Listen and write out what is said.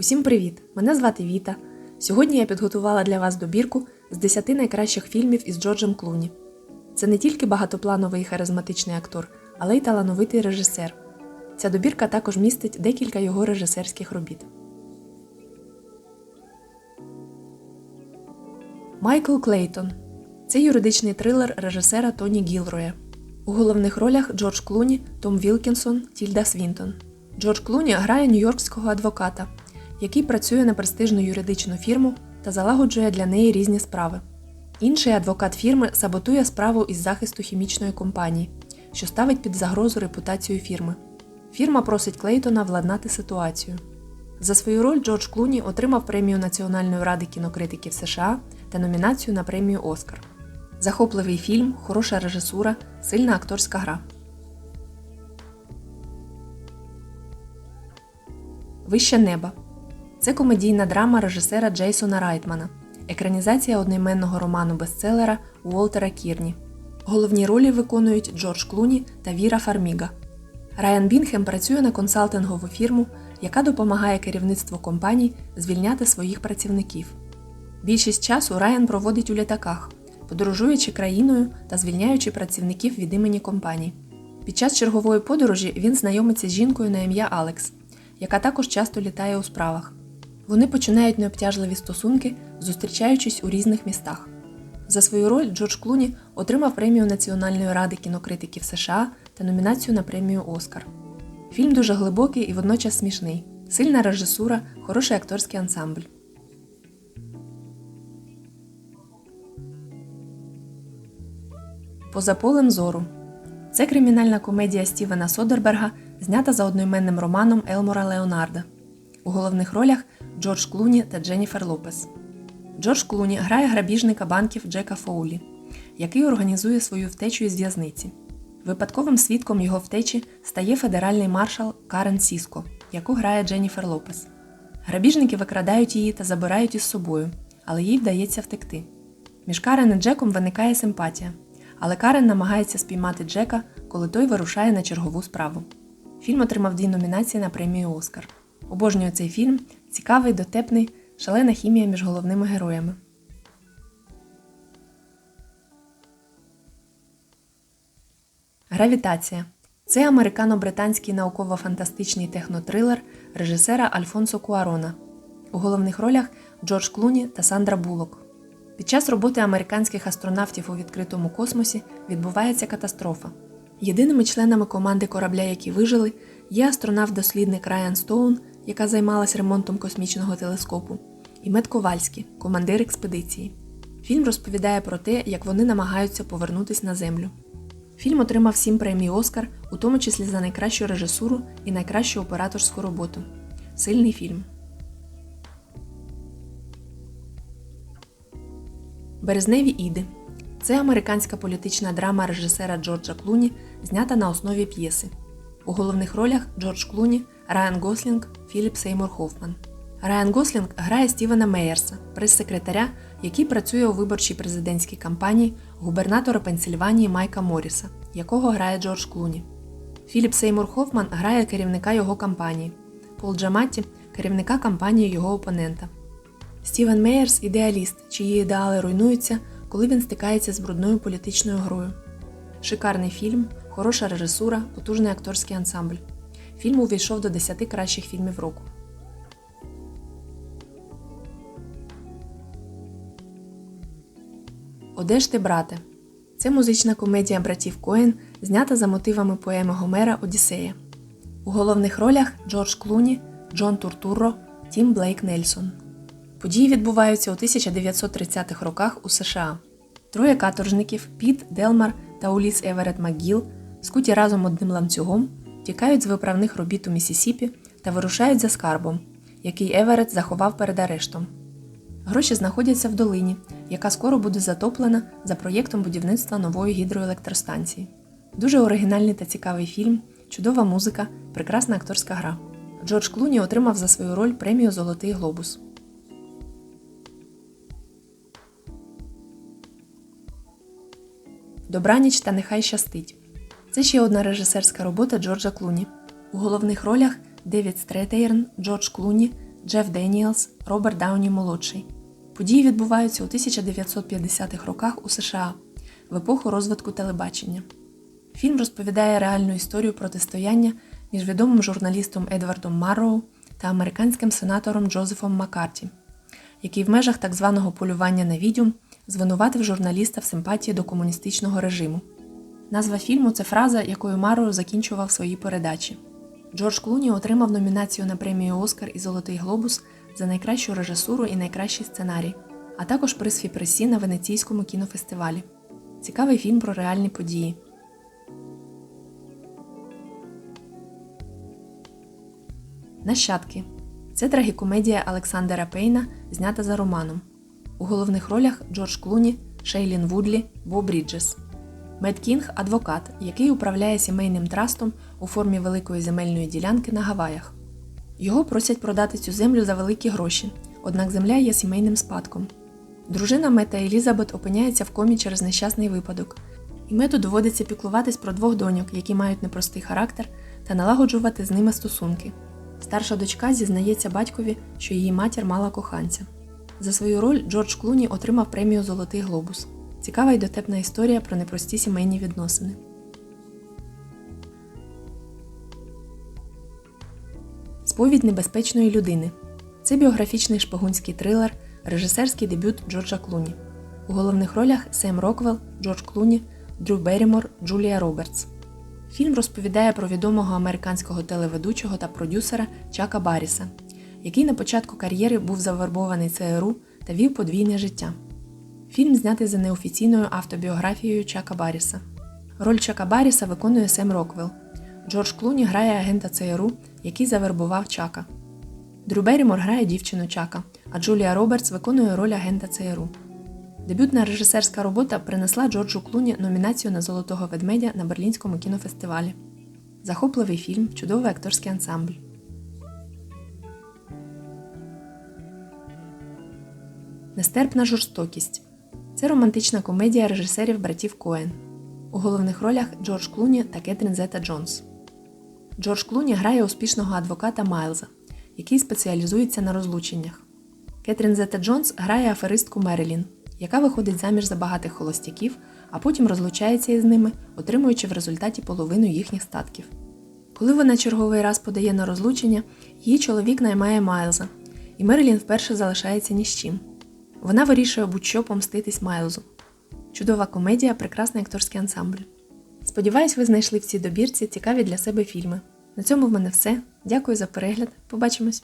Усім привіт! Мене звати Віта. Сьогодні я підготувала для вас добірку з 10 найкращих фільмів із Джорджем Клуні. Це не тільки багатоплановий і харизматичний актор, але й талановитий режисер. Ця добірка також містить декілька його режисерських робіт. Майкл Клейтон це юридичний трилер режисера Тоні Гілроя. У головних ролях Джордж Клуні, Том Вілкінсон, Тільда Свінтон. Джордж Клуні грає нью-йоркського адвоката, який працює на престижну юридичну фірму та залагоджує для неї різні справи. Інший адвокат фірми саботує справу із захисту хімічної компанії, що ставить під загрозу репутацію фірми. Фірма просить Клейтона владнати ситуацію. За свою роль Джордж Клуні отримав премію Національної ради кінокритиків США та номінацію на премію Оскар. Захопливий фільм, хороша режисура, сильна акторська гра. Вище неба. Це комедійна драма режисера Джейсона Райтмана, екранізація одноіменного роману бестселера Уолтера Кірні. Головні ролі виконують Джордж Клуні та Віра Фарміга. Райан Бінхем працює на консалтингову фірму, яка допомагає керівництву компаній звільняти своїх працівників. Більшість часу Райан проводить у літаках, подорожуючи країною та звільняючи працівників від імені компаній. Під час чергової подорожі він знайомиться з жінкою на ім'я Алекс, яка також часто літає у справах. Вони починають необтяжливі стосунки, зустрічаючись у різних містах. За свою роль Джордж Клуні отримав премію Національної ради кінокритиків США та номінацію на премію Оскар. Фільм дуже глибокий і водночас смішний, сильна режисура, хороший акторський ансамбль. Поза полем зору. Це кримінальна комедія Стівена Содерберга, знята за одноіменним романом Елмора Леонарда. У головних ролях Джордж Клуні та Дженніфер Лопес. Джордж Клуні грає грабіжника банків Джека Фоулі, який організує свою втечу із в'язниці. Випадковим свідком його втечі стає федеральний маршал Карен Сіско, яку грає Дженніфер Лопес. Грабіжники викрадають її та забирають із собою, але їй вдається втекти. Між Карен і Джеком виникає симпатія, але Карен намагається спіймати Джека, коли той вирушає на чергову справу. Фільм отримав дві номінації на премію Оскар. Обожнюю цей фільм, цікавий, дотепний, шалена хімія між головними героями. Гравітація це американо-британський науково-фантастичний технотрилер режисера Альфонсо Куарона. У головних ролях Джордж Клуні та Сандра Булок. Під час роботи американських астронавтів у відкритому космосі відбувається катастрофа. Єдиними членами команди корабля, які вижили, є астронавт-дослідник Райан Стоун, яка займалась ремонтом космічного телескопу, і Мед Ковальський, командир експедиції. Фільм розповідає про те, як вони намагаються повернутися на Землю. Фільм отримав сім премій Оскар, у тому числі за найкращу режисуру і найкращу операторську роботу. Сильний фільм. Березневі іди. Це американська політична драма режисера Джорджа Клуні, знята на основі п'єси. У головних ролях Джордж Клуні, Райан Гослінг, Філіп Сеймур Хофман. Райан Гослінг грає Стівена Мейерса, прес-секретаря, який працює у виборчій президентській кампанії губернатора Пенсільванії Майка Моріса, якого грає Джордж Клуні. Філіп Сеймур Хофман грає керівника його кампанії, Пол Джаматті керівника кампанії його опонента. Стівен Мейерс ідеаліст, чиї ідеали руйнуються, коли він стикається з брудною політичною грою. Шикарний фільм, хороша режисура, потужний акторський ансамбль. Фільм увійшов до 10 кращих фільмів року. Оде ж брате. Це музична комедія братів Коен, знята за мотивами поеми Гомера Одіссея. У головних ролях Джордж Клуні, Джон Туртурро, Тім Блейк Нельсон. Події відбуваються у 1930-х роках у США. Троє каторжників Піт, Делмар та Уліс Еверет МакГіл, скуті разом одним ланцюгом, тікають з виправних робіт у Місісіпі та вирушають за скарбом, який Еверет заховав перед арештом. Гроші знаходяться в долині, яка скоро буде затоплена за проєктом будівництва нової гідроелектростанції. Дуже оригінальний та цікавий фільм, чудова музика, прекрасна акторська гра. Джордж Клуні отримав за свою роль премію Золотий глобус. Добраніч та нехай щастить. Це ще одна режисерська робота Джорджа Клуні. У головних ролях Девід Стретейрн, Джордж Клуні, Джеф Деніелс, Роберт Дауні молодший. Події відбуваються у 1950-х роках у США в епоху розвитку телебачення. Фільм розповідає реальну історію протистояння між відомим журналістом Едвардом Марроу та американським сенатором Джозефом Маккарті, який в межах так званого полювання на відьом звинуватив журналіста в симпатії до комуністичного режиму. Назва фільму це фраза, якою Марроу закінчував свої передачі. Джордж Клуні отримав номінацію на премію Оскар і Золотий Глобус за найкращу режисуру і найкращий сценарій, а також приз Фіпресі на Венеційському кінофестивалі. Цікавий фільм про реальні події. Нащадки. Це трагікомедія Олександра Пейна, знята за романом. У головних ролях Джордж Клуні, Шейлін Вудлі, Бо Бріджес. Мед Кінг адвокат, який управляє сімейним трастом у формі великої земельної ділянки на Гаваях. Його просять продати цю землю за великі гроші, однак земля є сімейним спадком. Дружина Мета Елізабет опиняється в комі через нещасний випадок, і мету доводиться піклуватись про двох доньок, які мають непростий характер, та налагоджувати з ними стосунки. Старша дочка зізнається батькові, що її матір мала коханця. За свою роль Джордж Клуні отримав премію Золотий глобус. Цікава й дотепна історія про непрості сімейні відносини. Сповідь небезпечної людини. Це біографічний шпигунський трилер, режисерський дебют Джорджа Клуні. У головних ролях Сем Роквелл, Джордж Клуні, Дрю Беррімор, Джулія Робертс. Фільм розповідає про відомого американського телеведучого та продюсера Чака Барріса, який на початку кар'єри був завербований ЦРУ та вів подвійне життя. Фільм знятий за неофіційною автобіографією Чака Барріса. Роль Чака Барріса виконує Сем Роквелл. Джордж Клуні грає агента ЦРУ, який завербував Чака. Дрю Беррімор грає дівчину Чака, а Джулія Робертс виконує роль агента ЦРУ. Дебютна режисерська робота принесла Джорджу Клуні номінацію на Золотого ведмедя на Берлінському кінофестивалі. Захопливий фільм, чудовий акторський ансамбль. Нестерпна жорстокість. Це романтична комедія режисерів братів Коен. У головних ролях Джордж Клуні та Кетрін Зета Джонс. Джордж Клуні грає успішного адвоката Майлза, який спеціалізується на розлученнях. Кетрін Зета Джонс грає аферистку Мерилін, яка виходить заміж за багатих холостяків, а потім розлучається із ними, отримуючи в результаті половину їхніх статків. Коли вона черговий раз подає на розлучення, її чоловік наймає Майлза, і Мерилін вперше залишається ні з чим. Вона вирішує будь-що помститись Майлзу. Чудова комедія, прекрасний акторський ансамбль. Сподіваюсь, ви знайшли в цій добірці цікаві для себе фільми. На цьому в мене все. Дякую за перегляд. Побачимось!